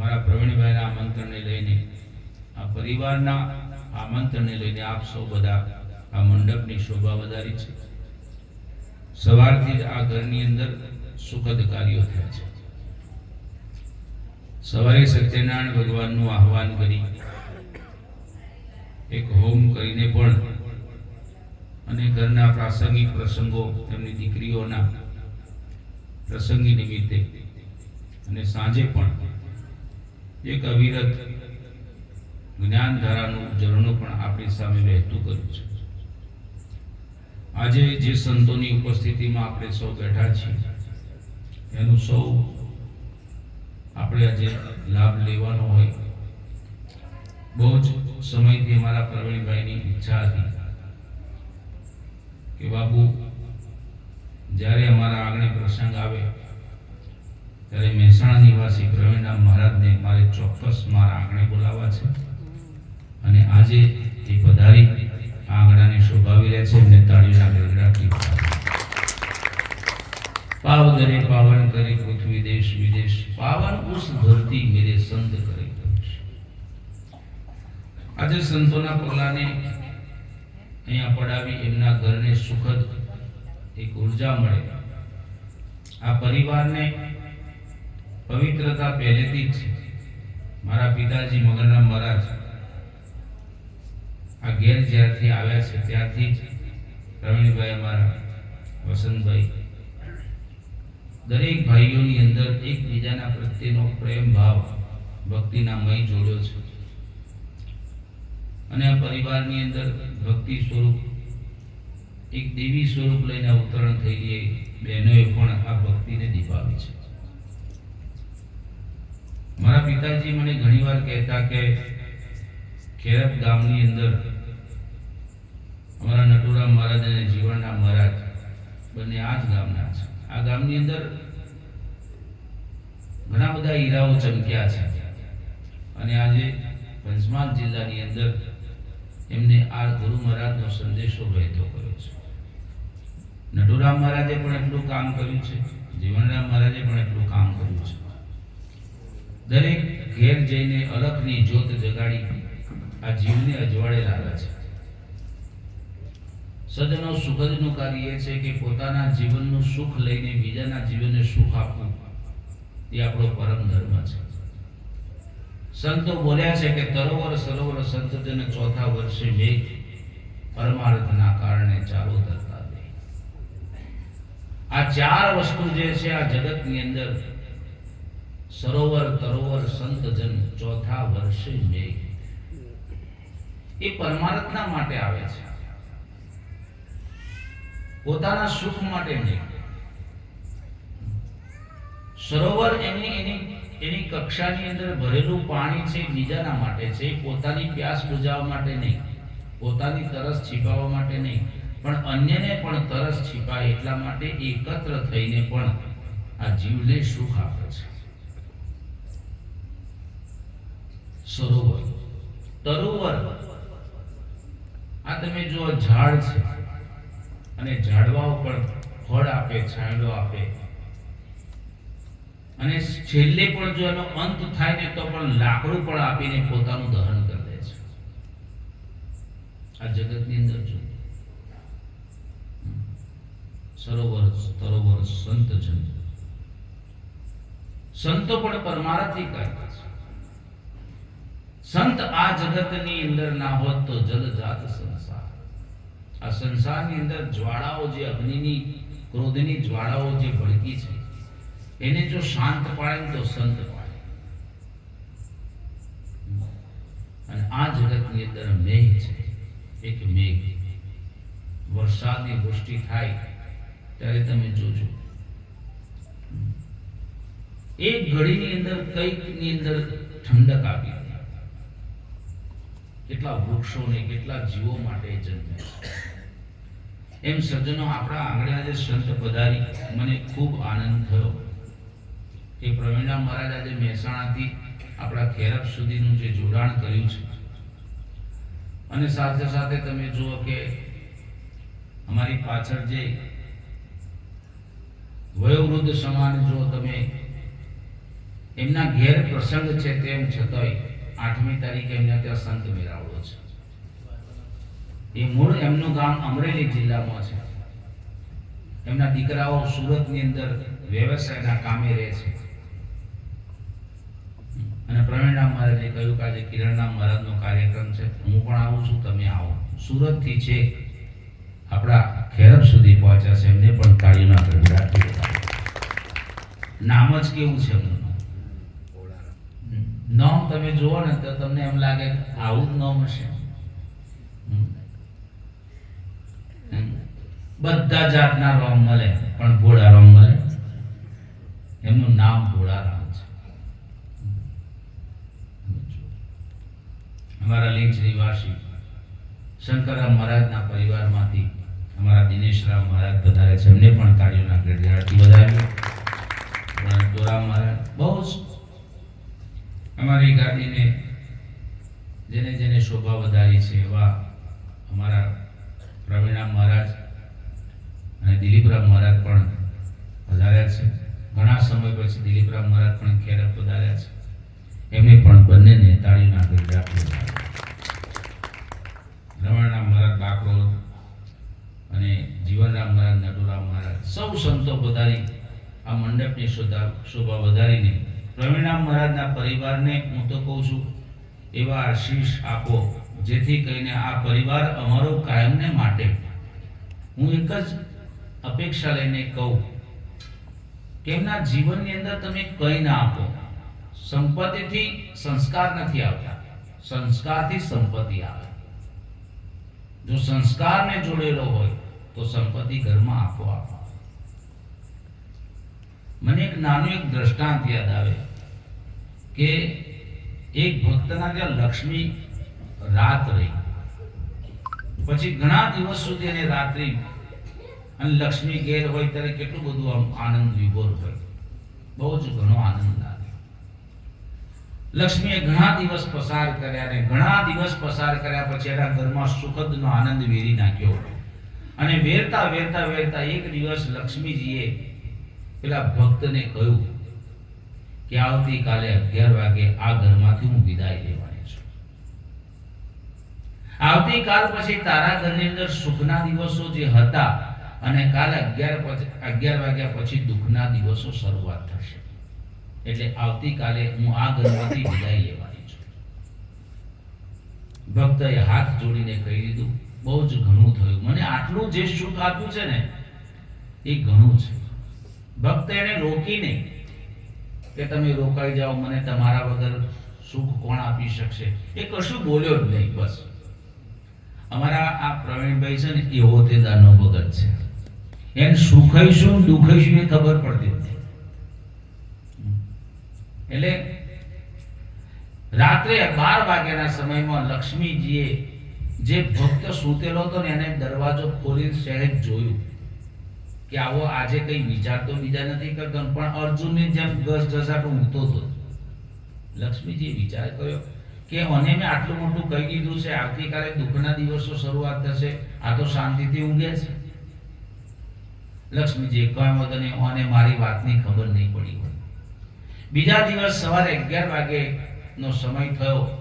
અમારા પ્રવીણભાઈના આમંત્રણને લઈને, આ પરિવારના આમંત્રણને લઈને આપ સૌ બધા આ મંડપની શોભા વધારી છે. સવારથી જ આ ઘરની અંદર સુખદ કાર્યો થયા છે. સવારે સત્યનારાયણ ભગવાનનું આહવાન કરી, એક હોમ કરીને પણ અને ઘરના પ્રાસંગિક પ્રસંગો તેમની દીકરીઓના પ્રસંગી નિમિત્તે અને સાંજે પણ એક અવિરત જ્ઞાનધારાનું ઝરણું પણ આપણી સામે વહેતું કર્યું છે. આજે જે સંતોની ઉપસ્થિતિમાં આપણે સૌ બેઠા છીએ, એનું સૌ આપણે આજે લાભ લેવાનો હોય, બહુ જ સમયથી અમારા પ્રવીણભાઈની ઈચ્છા હતી કે બાપુ જ્યારે અમારા આંગણે પ્રસંગ આવે ત્યારે મહેસાણા નિવાસી પ્રવીણરામ મહારાજને મારે ચોક્કસ મારા આંગણે બોલાવવા છે. અને આજે એ પધારી આ આંગણાને શોભાવી રહ્યા છે એમને તાળીના ગરગડાટથી પાવ દરે પાવન કરે, પૃથ્વી દેશ વિદેશ પાવન ઉસ ધરતી મેરે સંત કરે. આજે સંતોના પગલાને અહીંયા પડાવી એમના ઘરને સુખદ એક ઊર્જા મળે. આ પરિવારને પવિત્રતા પહેલેથી જ છે. મારા પિતાજી મગરના મહારાજ આ ઘેર જ્યારથી આવ્યા છે, ત્યારથી જ પ્રવીણભાઈ અમારા વસંતભાઈ. દરેક ભાઈઓની અંદર એકબીજાના પ્રત્યેનો પ્રેમ ભાવ ભક્તિના મય જોડ્યો છે. અને આ પરિવારની અંદર ભક્તિ સ્વરૂપ, એક દેવી સ્વરૂપ લઈને અવતરણ થઈ ગઈ બહેનોએ પણ આ ભક્તિને દીપાવી છે. મારા પિતાજી મને ઘણીવાર કહેતા કે ખેરપ ગામની અંદર અમારા નટુરામ મહારાજ અને જીવનના મહારાજ બંને આ જ ગામના છે. આ ગામની અંદર ઘણા બધા હીરાઓ ચમક્યા છે. અને આજે પંચમહાલ જિલ્લાની અંદર એમને આ ગુરુ મહારાજનો સંદેશો વહેતો કર્યો છે. નટુરામ મહારાજે પણ એટલું કામ કર્યું છે. જીવનરામ મહારાજે પણ એટલું કામ કર્યું છે. દરેક ઘેર જઈને અલખની જ્યોત જગાડી આ જીવને અજવાળે લાવે છે. સદનો સુખદનું કાર્ય છે કે પોતાના જીવનનું સુખ લઈને બીજાના જીવનને સુખ આપવું. એ આપણો પરમ ધર્મ છે. સંતો બોલ્યા છે કે તરોવર સરોવર સંતજન ચોથા વર્ષે મેઘ પરમાર્થના કારણે ચાલુ ધરતા દે. આ ચાર વસ્તુ જે છે આ જગતની અંદર સરોવર તરોવર સંતજન ચોથા વર્ષે મે. એ પરમાર્થના માટે આવે છે. પોતાના સુખ માટે નહીં સરોવર એની એની એની કક્ષાની અંદર ભરેલું પાણી છે, બીજાના માટે છે, પોતાની પ્યાસ બુજાવવા માટે નહીં, પોતાની તરસ છીપાવવા માટે નહીં, પણ અન્યને પણ તરસ છીપાય એટલા માટે એકત્ર થઈને પણ આ જીવને સુખ આપે છે. સરોવર. તરોવર. આ તમે જો ઝાડ છે. અને ઝાડવા ઉપર ફળ આપે, છાંયડો આપે. અને છેલ્લે પણ જો એનો અંત થાય ને તો પણ લાકડું પણ આપીને પોતાનું દહન કરી દે છે. આ જગતની અંદર જો. સરોવર, તરોવર, સંત જન. સંતો પણ પરમાર્થી કરતા છે. સંત આ જગતની અંદર ના હોત તો જલજાત સંસાર. આ સંસારની અંદર જ્વાળાઓ જે અગ્નિની, ક્રોધની જ્વાળાઓ જે ભડકી છે, એને જો શાંત પાડે તો સંત પાડે. અને આ જગતની અંદર મેઘ છે, એક મેઘ. વરસાદની વૃષ્ટિ થાય ત્યારે તમે જોજો. એક ઘડીની અંદર કઈકની અંદર ઠંડક આપી કેટલા વૃક્ષોને, કેટલા જીવો માટે જન્મે એમ સજ્જનો આપણા આંગણે આજે સંત પધારી. મને ખૂબ આનંદ થયો. કે પ્રવીણા મહારાજ આજે મહેસાણાથી આપણા ખેરપ સુધીનું જે જોડાણ કર્યું છે. અને સાથે સાથે તમે જુઓ કે અમારી પાછળ જે વયોવૃદ્ધ સમાન જો તમે એમના ઘેર પ્રસંગ છે તેમ છતાંય આઠમી તારીખે એમને ત્યાં સંત મેળાવડો છે. એ મૂળ એમનું ગામ અમરેલી જિલ્લામાં છે. એમના દીકરાઓ સુરતની અંદર વ્યવસાયના કામે રહે છે. અને પ્રવીણરામ મહારાજે કહ્યું કે આજે કિરણરામ મહારાજનો કાર્યક્રમ છે. હું પણ આવું છું, તમે આવો. સુરતથી છે. આપણા ખેરબ સુધી પહોંચ્યા છે. એમને પણ તાળીઓના ગડગડાટ નામ જ કેવું છે એમનું? નામ તમે જુઓ ને તો તમને એમ લાગે આવું જ નામ હશે. બધા જાતના રોમ મળે, પણ ભોળા રોમ મળે. એમનું નામ ભોળારામ છે. અમારા લીંચ નિવાસી શંકરરામ મહારાજના પરિવારમાંથી અમારા દિનેશરામ મહારાજ પધારે છે. એમને પણ તાળીઓના પણ તોરામ મહારાજ બહુ અમારી ગાદીને જેને જેને શોભા વધારી છે એવા અમારા પ્રવીણામ મહારાજ અને દિલીપરામ મહારાજ પણ પધાર્યા છે. ઘણા સમય પછી દિલીપરામ મહારાજ પણ ખેરત પધાર્યા છે. એમને પણ બંનેને તાળીના ગરજા રમણરામ મહારાજ બાકરોલ અને જીવનરામ મહારાજ નટુરામ મહારાજ સૌ સંતો પધારી આ મંડપની શોભા વધારીને પ્રવીણામ મહારાજના પરિવારને હું તો કહું છું, એવા આશીષ આપો, જેથી કરીને આ પરિવાર અમારો કાયમને માટે. હું એક જ અપેક્ષા લઈને કહું કે એમના જીવનની અંદર તમે કંઈ ના આપો. સંપત્તિથી સંસ્કાર નથી આવતા. સંસ્કારથી સંપત્તિ આવે. જો સંસ્કારને જોડેલો હોય, તો સંપત્તિ ઘરમાં આપો આપો મને એક નાનું એક દ્રષ્ટાંત યાદ આવે. કે એક ભક્તના ત્યાં લક્ષ્મી રાત રહી. પછી ઘણા દિવસ સુધી અને રાત્રિ અને લક્ષ્મી ઘેર હોય ત્યારે કેટલું બધું આમ આનંદ વિભોર હોય. બહુ જ ઘણો આનંદ લાગે. લક્ષ્મીએ ઘણા દિવસ પસાર કર્યા અને ઘણા દિવસ પસાર કર્યા પછી એના ઘરમાં સુખદનો આનંદ વેરી નાખ્યો. અને વેરતા વેરતા વેરતા એક દિવસ લક્ષ્મીજીએ પેલા ભક્તને કહ્યું કે આવતીકાલે અગિયાર વાગે આ ઘરમાંથી હું વિદાય લેવાની છું. આવતીકાલ પછી તારા ઘરની અંદર સુખના દિવસો જે હતા અને કાલે અગિયાર પછી, અગિયાર વાગ્યા પછી દુઃખના દિવસો શરૂઆત થશે. એટલે આવતીકાલે હું આ ઘરમાંથી વિદાય લેવાની છું. ભક્તએ હાથ જોડીને કહી દીધું, બહુ જ ઘણું થયું. મને આટલું જે સુખ આપ્યું છે ને, એ ઘણું છે. ભક્ત એને રોકી નહીં કે તમે રોકાઈ જાઓ, મને તમારા વગર સુખ કોણ આપી શકશે? એ કશું બોલ્યો જ નહીં, બસ. અમારા આ પ્રવીણભાઈ છે ને, એવો તે દાનો ભગત છે. એને સુખાઈ શું, દુઃખઈ શું એ ખબર પડતી નથી. એટલે રાત્રે બાર વાગ્યાના સમયમાં લક્ષ્મીજીએ જે ભક્ત સૂતેલો હતો ને, એને દરવાજો ખોલીને સહેજ જોયું. કે આવો આજે કઈ વિચારતો બીજા નથી કરતો, પણ અર્જુનની જેમ ગસ ગસાટ ઊંઘતો હતો લક્ષ્મીજીએ વિચાર કર્યો કે અને મેં આટલું મોટું કહી દીધું છે, આવતીકાલે દુઃખના દિવસો શરૂઆત થશે, આ તો શાંતિથી ઊંઘે છે. લક્ષ્મીજીએ કહ્યું હતું ને ઓને મારી વાતની ખબર નહીં પડી હોય. બીજા દિવસ સવારે અગિયાર વાગે નો સમય થયો.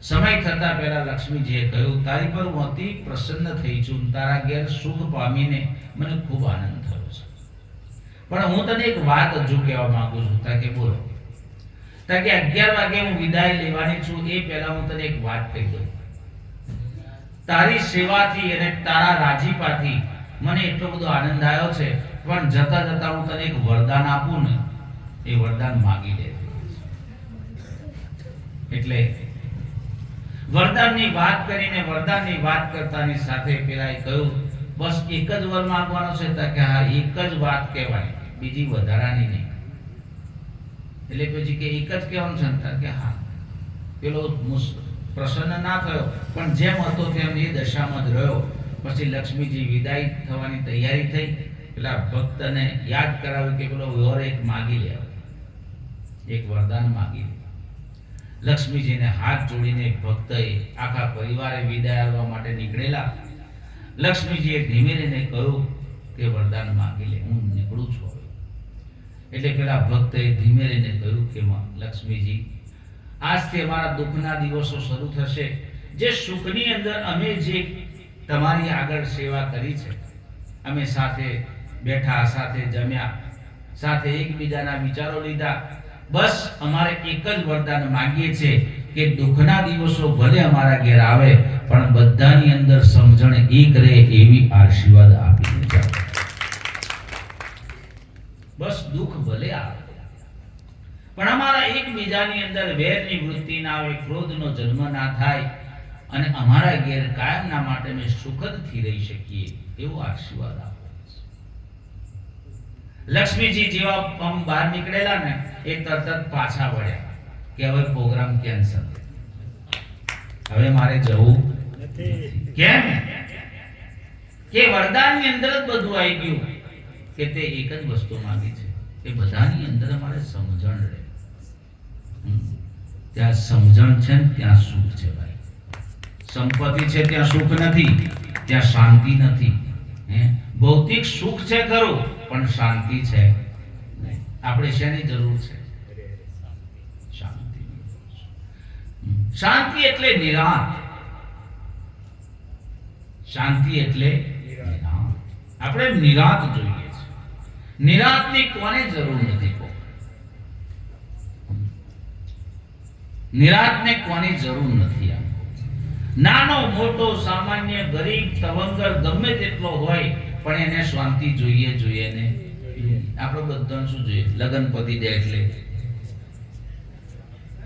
સમય થતા પહેલા લક્ષ્મીજીએ કહ્યું, તારી પર હું અતિ પ્રસન્ન થઈ છું. તારા ઘેર સુખ પામીને મને ખૂબ આનંદ થયો છે. પણ હું તને એક વાત હજુ કહેવા માંગુ છું. તાકે બોલો. તાકે અગિયાર વાગે હું વિદાય લેવાની છું. એ પહેલા હું તને એક વાત કહી દઉં. તારી સેવાથી અને તારા રાજીપાથી મને એટલો બધો આનંદ આવ્યો છે. પણ જતા જતા હું તને એક વરદાન આપું ને, એ વરદાન માગી લે એટલે વરદાનની વાત કરીને વરદાનની વાત કરતાની સાથે પેલાએ કહ્યું, બસ એક જ વર માંગવાનો છે તો કે હા, એક જ વાત કહેવાય, બીજી વધારાની નહીં. એટલે પછી કે એક જ કહેવાનું છે કે હા. પેલો પ્રસન્ન ના થયો, પણ જેમ હતો તેમ એ દશામાં જ રહ્યો. પછી લક્ષ્મીજી વિદાય થવાની તૈયારી થઈ. પેલા ભક્તને યાદ કરાવ્યું કે પેલો વર એક માગી લે. એક વરદાન માગી લે. લક્ષ્મીજીને હાથ જોડીને ભક્તએ આખા પરિવારે વિદાય આવવા માટે નીકળેલા. લક્ષ્મીજીએ ધીમે રહીને કહ્યું કે, વરદાન માગી લે, હું નીકળું છું એટલે પેલા ભક્તએ ધીમે રહીને કહ્યું કે લક્ષ્મીજી, આજથી અમારા દુઃખના દિવસો શરૂ થશે. જે સુખની અંદર અમે જે તમારી આગળ સેવા કરી છે, અમે સાથે બેઠા, સાથે જમ્યા, સાથે એકબીજાના વિચારો લીધા બસ અમારે એક જ વરદાન માંગીએ છીએ કે દુઃખના દિવસો ભલે અમારા ઘેર આવે, પણ બધાની અંદર સમજણ એક રહે એવી આશીર્વાદ આપીને બસ દુઃખ ભલે આવે. પણ અમારા એકબીજાની અંદર વેરની વૃત્તિ ના આવે, ક્રોધનો જન્મ ના થાય, અને અમારા ઘેર કાયમના માટે અમે સુખદથી રહી શકીએ એવો આશીર્વાદ આપો. લક્ષ્મીજી જેવા પમ બહાર નીકળેલા ને, એ તરત પાછા વળ્યા કે હવે પ્રોગ્રામ કેન્સલ હવે મારે જવું. કેમ? કે વરદાનની અંદર જ બધું આવી ગયું કે તે એક જ વસ્તુ માંગી છે. કે બધાની અંદર અમારે સમજણ રહે. ત્યાં સમજણ છે ને, ત્યાં સુખ છે ભાઈ. સંપત્તિ છે, ત્યાં સુખ નથી. ત્યાં શાંતિ નથી. ભૌતિક સુખ છે ખરું. પણ શાંતિ છે? આપણે શેની જરૂર છે? શાંતિ. એટલે નિરાંત. શાંતિ એટલે આપણે નિરાંત જોઈએ છે. નિરાંતની કોને જરૂર નથી નિરાંતને કોની જરૂર નથી નાનો, મોટો, સામાન્ય, ગરીબ, તવંગર, ગમે તેટલો હોય પણ એને શાંતિ જોઈએ જોઈએ ને. આપણે બધાને શું જોઈએ? લગ્ન પતિ જાય એટલે.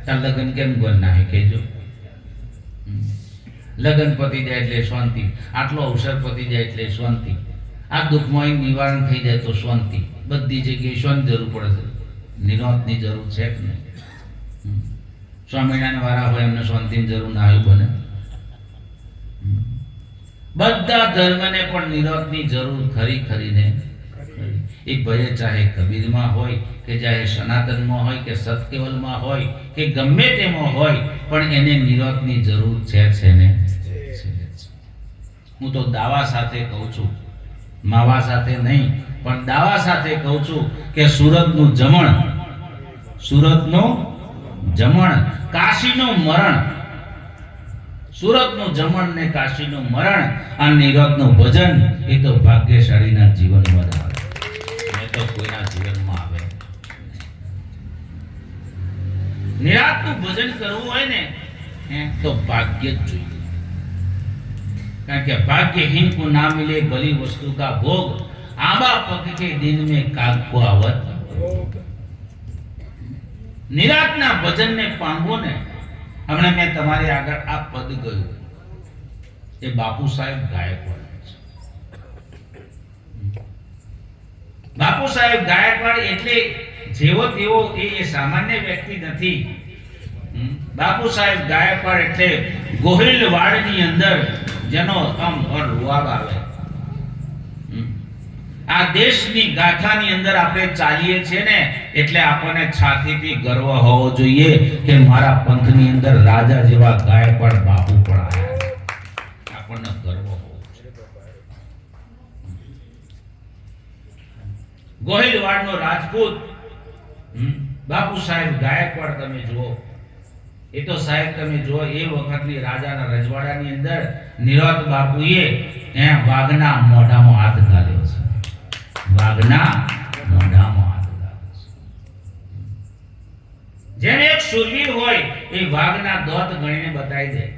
તાર લગન કેમ ગોલ નાખે કહેજો. લગ્ન પતી જાય એટલે શાંતિ. આટલો અવસર પતિ જાય એટલે શાંતિ. આ દુઃખમાં નિવારણ થઈ જાય તો શાંતિ. બધી જગ્યાએ શાંતિ જરૂર પડે છે. નિરોધની જરૂર છે કે નહીં. સ્વામિનારાયણ વાળા હોય એમને શાંતિની જરૂર ના આવ્યું બને. બધા ધર્મને પણ નિરોધની જરૂર ખરી ખરીને. એ ભય ચાહે કબીરમાં હોય, કે ચાહે સનાતનમાં હોય, કે સતકેવલમાં હોય, કે ગમે તેમાં હોય, પણ એને નિરોધની જરૂર છે છે ને? હું તો દાવા સાથે કહું છું, માવા સાથે નહીં, પણ દાવા સાથે કહું છું કે સુરતનું જમણ સુરતનું જમણ, કાશીનું મરણ સુરતનું જમણ ને કાશીનું મરણ આ નિરોધનું ભજન એ તો ભાગ્યશાળીના જીવનમાં આવે. એ તો કોઈના જીવનમાં આવે નિરાતનું ભજન કરવું હોય ને તો ભાગ્ય જ જોઈએ. કારણ કે ભાગ્યહીન કો ના મિલે ભલી વસ્તુ કા ભોગ, આંબા પગ કે દિન મે કાગ કો આવત. નિરાતના ભજનને પાંગો ને હમણાં મેં તમારી આગળ આ પદ ગયું. એ બાપુ સાહેબ ગાયકવાડ બાપુ સાહેબ ગાયકવાડ એટલે જેવો તેવો એ સામાન્ય વ્યક્તિ નથી. બાપુ સાહેબ ગાયકવાડ એટલે ગોહિલવાડની અંદર જેનો આમ રૂવાબ આવે. આ દેશની ગાથાની અંદર આપણે ચાલીએ છીએ ને, એટલે આપણને છાતીથી ગર્વ હોવો જોઈએ કે મારા પંથની અંદર રાજા જેવા ગાયકવાડ બાપુ પણ આવ્યા છે. આપણને ગર્વ હોવો જોઈએ. ગોહિલવાડનો રાજપૂત બાપુ સાહેબ ગાયકવાડ તમે જુઓ. એ તો સાહેબ તમે જુઓ, એ વખતની રાજાના રજવાડાની અંદર નિરોત બાપુએ એ વાઘના મોઢામાં હાથ છે વાઘના મોઢામાં હાથ છે. જેમ એક સુરવીર હોય, એ વાઘના દોત ગણીને બતાવી દે.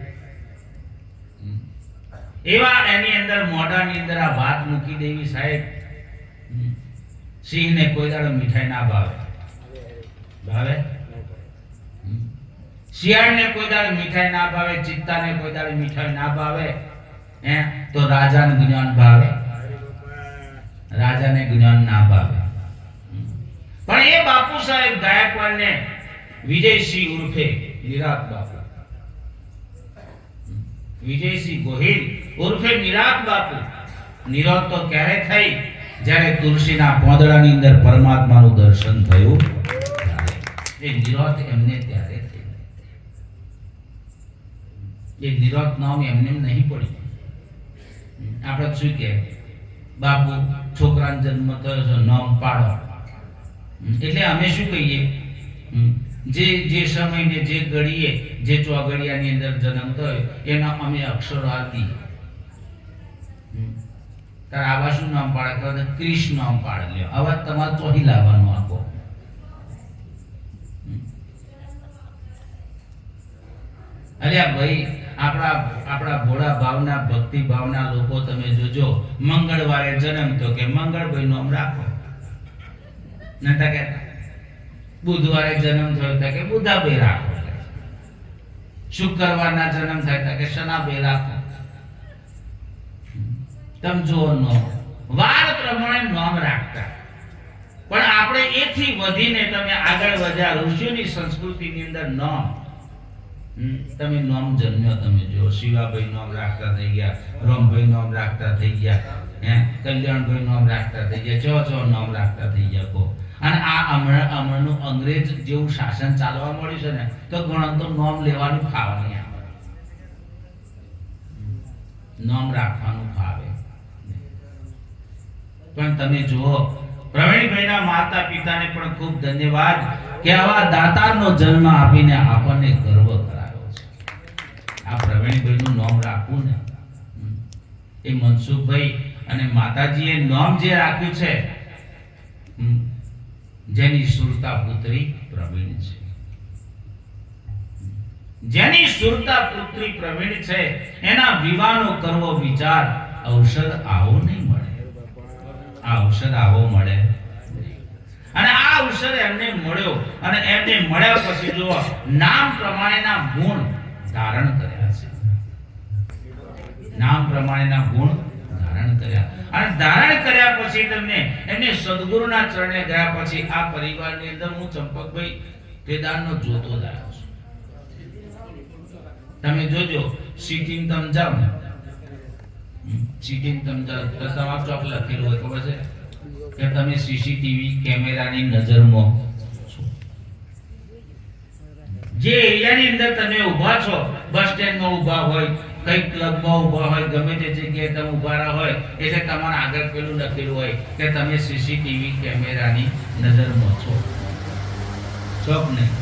એવા એની અંદર, મોઢાની અંદર આ વાત મૂકી દેવી સાહેબ. સિંહને કોઈ દાડો મીઠાઈ ના ભાવે. ભાવે? શિયાળને કોઈ દાડો મીઠાઈ ના ભાવે, ચિત્તાને કોઈ દાડો મીઠાઈ ના ભાવે, હે? તો રાજાને જ્ઞાન ભાવે? રાજાને જ્ઞાન ના ભાવે પણ એ બાપુ સાહેબ ગાયકવાડને વિજયસિંહ ઉર્ફે નિરાત બાપુ. વિજયસિંહ ગોહિલ ઉર્ફે નિરાત બાપુ. નિરોધ તો ક્યારે થઈ? જ્યારે તુલસીના પોદડાની અંદર પરમાત્માનું દર્શન થયું એ નિરોધ એમને ત્યારે એ નિરોધ નામ એમને નહીં પડ્યું આપણે શું કહે બાપુ છોકરાનો જન્મ થયો છે, નામ પાડો. એટલે અમે શું કહીએ? જે જે સમયને જે ઘડીએ, જે ચોઘડિયાની અંદર જન્મ થયો, એના અમે અક્ષરો આપી તાર આવા શું નામ પાડે? તો ક્રિશ નામ પાડે. લ્યો આવા તમારે ચોહી લાવવાનું આપો અરે ભાઈ આપણા આપણા ભોળા ભાવના ભક્તિ ભાવના લોકો તમે જોજો. મંગળવારે જન્મ તો કે મંગળભાઈ નામ રાખો. નતા કે બુધવારે જન્મ થયો તો કે બુધાભાઈ રાખો. શુક્રવારના જન્મ થાય કે શનાભાઈ રાખો. તમ જુઓ નો. વાર પ્રમાણે નામ રાખતા. પણ આપણે એથી વધીને તમે આગળ વધ્યા, ઋષિઓની સંસ્કૃતિની અંદર નામ. તમે નામ જન્મ્યો તમે જો. શિવાભાઈ નામ રાખતા થઈ ગયા, રામભાઈ નામ રાખતા થઈ ગયા, હે? કલ્યાણભાઈ નામ રાખતા થઈ ગયા, ચો ચો નામ રાખતા થઈ ગયા કો અને આ હમણાં હમણાંનું અંગ્રેજ જેવું શાસન ચાલવા મળ્યું છે ને, તો ઘણા તો નામ લેવાનું ફાવે નહીં આવે નામ રાખવાનું ફાવે પણ તમે જુઓ, પ્રવીણભાઈના માતા પિતાને પણ ખૂબ ધન્યવાદ કે આવા દાતારનો જન્મ આપીને આપણને ગર્વ કરાવ્યો. છે આ પ્રવીણભાઈનું નામ રાખવું ને. એ મનસુખભાઈ અને માતાજીએ નામ જે રાખ્યું છે જેની સુરતા પુત્રી પ્રવીણ છે. જેની સુરતા પુત્રી પ્રવીણ છે, એના વિવાહનો કરવો વિચાર ઔષધ આવો નહીં મળે. આ ઔષધ આવો મળે અને આ ઔષધ એમને મળ્યો અને એમને મળ્યા પછી જો નામ પ્રમાણેના ગુણ ધારણ કર્યા. નામ પ્રમાણેના ગુણ ધારણ કર્યા. અને ધારણ કર્યા પછી તમને એમને સદગુરુના ચરણે ગયા પછી આ પરિવારની અંદર હું ચંપકભાઈ કેદારનો જોતો જ છું. તમે જોજો, સિટિંગ તમ જાઓ ને. સિટિંગ તમ જાઓ. તો તમારું ચોક લખેલું હોય, ખબર છે? કે તમે સીસીટીવી કેમેરાની નજરમાં જે એરિયાની અંદર તમે ઊભા છો, બસ સ્ટેન્ડમાં ઊભા હોય કઈ ક્લબમાં ઊભા હોય, ગમે તે જગ્યાએ તમે ઊભા રહ્યા હોય એટલે તમારા આગળ પેલું લખેલું હોય, કે તમે સીસીટીવી કેમેરાની નજરમાં છો ચોક નહીં